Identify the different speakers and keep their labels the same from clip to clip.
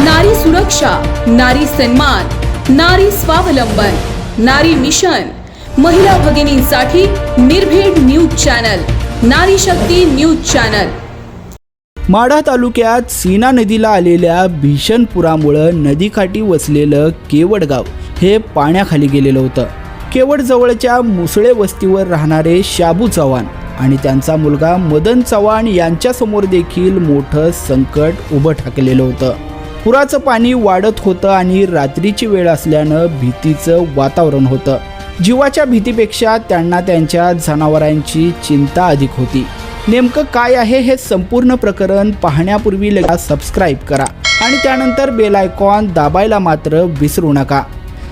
Speaker 1: नारी सुरक्षा नारी सन्मान नारी स्वावलंबन नारी मिशन. महिला भगिनींसाठी निर्भीड न्यूज चॅनल नारी शक्ती न्यूज चॅनल.
Speaker 2: माढा तालुक्यात सीना नदीला आलेल्या भीषण पुरामुळं नदीकाठी वसलेलं केवडगाव हे पाण्याखाली गेलेलं होतं. केवड जवळच्या मुसळे वस्तीवर राहणारे शाबू चव्हाण आणि त्यांचा मुलगा मदन चव्हाण यांच्यासमोर देखील मोठं संकट उभं ठाकलेलं होतं. पुराचं पाणी वाढत होतं आणि रात्रीची वेळ असल्यानं भीतीचं वातावरण होतं. जीवाच्या भीतीपेक्षा त्यांना त्यांच्या जनावरांची चिंता अधिक होती. नेमकं काय आहे हे संपूर्ण प्रकरण पाहण्यापूर्वी लगेच सबस्क्राईब करा आणि त्यानंतर बेल आयकॉन दाबायला मात्र विसरू नका.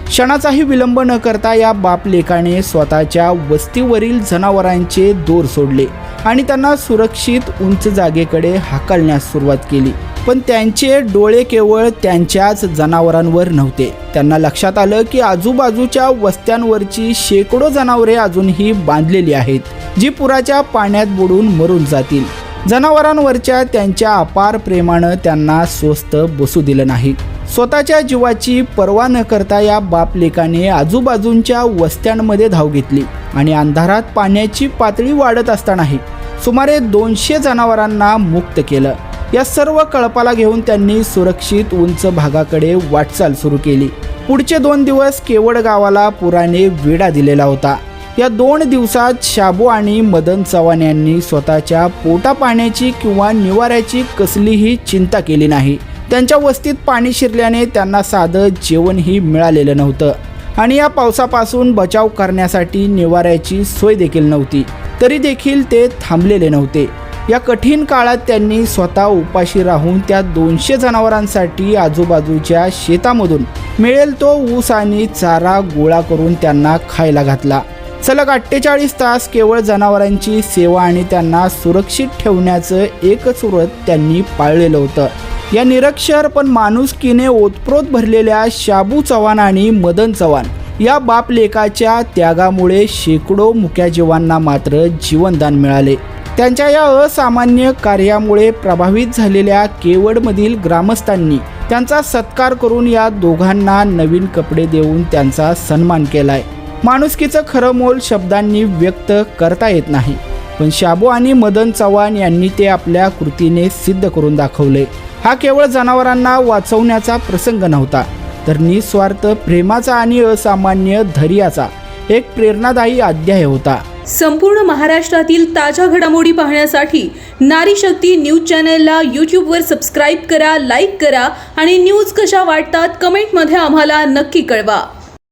Speaker 2: क्षणाचाही विलंब न करता या बापलेखाने स्वतःच्या वस्तीवरील जनावरांचे दोर सोडले आणि त्यांना सुरक्षित उंच जागेकडे हाकलण्यास सुरुवात केली. पण त्यांचे डोळे केवळ त्यांच्याच जनावरांवर नव्हते. त्यांना लक्षात आलं की आजूबाजूच्या वस्त्यांवरची शेकडो जनावरे अजूनही बांधलेली आहेत जी पुराच्या पाण्यात बुडून मरून जातील. जनावरांवरच्या त्यांच्या अपार प्रेमानं त्यांना स्वस्त बसू दिलं नाही. स्वतःच्या जीवाची पर्वा न करता या बापलेकाने आजूबाजूंच्या वस्त्यांमध्ये धाव घेतली आणि अंधारात पाण्याची पातळी वाढत असतानाही सुमारे दोनशे जनावरांना मुक्त केलं. या सर्व कळपाला घेऊन त्यांनी सुरक्षित उंच भागाकडे वाटचाल सुरू केली. पुढचे दोन दिवस केवड गावाला पुराने वेढा दिलेला होता. या दोन दिवसात शाबू आणि मदन चव्हाण यांनी स्वतःच्या पोटा पाण्याची किंवा निवाऱ्याची कसलीही चिंता केली नाही. त्यांच्या वस्तीत पाणी शिरल्याने त्यांना साधं जेवणही मिळालेलं नव्हतं. आणि या पावसापासून बचाव करण्यासाठी निवाऱ्याची सोय देखील नव्हती. तरी देखील ते थांबलेले नव्हते. या कठीण काळात त्यांनी स्वतः उपाशी राहून त्या दोनशे जनावरांसाठी आजूबाजूच्या शेतामधून मिळेल तो ऊस आणि चारा गोळा करून त्यांना खायला घातला. सलग अठ्ठेचाळीस तास केवळ जनावरांची सेवा आणि त्यांना सुरक्षित ठेवण्याचं एकच व्रत त्यांनी पाळलेलं होतं. या निरक्षर पण माणुसकीने ओतप्रोत भरलेल्या शाबू चव्हाण आणि मदन चव्हाण या बापलेखाच्या त्यागामुळे शेकडो मुक्या जीवांना मात्र जीवनदान मिळाले. त्यांच्या या असामान्य कार्यामुळे प्रभावित झालेल्या केवडमधील ग्रामस्थांनी त्यांचा सत्कार करून या दोघांना नवीन कपडे देऊन त्यांचा सन्मान केलाय. माणुसकीचं खरं मोल शब्दांनी व्यक्त करता येत नाही. पण शाबू आणि मदन चव्हाण यांनी ते आपल्या कृतीने सिद्ध करून दाखवले हा केवळ जनावरांना वाचवण्याचा प्रसंग नव्हता तर निस्वार्थ प्रेमाचा आणि असामान्य धैर्याचा एक प्रेरणादायी अध्याय होता.
Speaker 1: संपूर्ण महाराष्ट्रातील ताज्या घडामोडी पाहण्यासाठी नारी शक्ती न्यूज चॅनलला यूट्यूबवर सबस्क्राईब करा लाईक करा आणि न्यूज कशा वाटतात कमेंटमध्ये आम्हाला नक्की कळवा.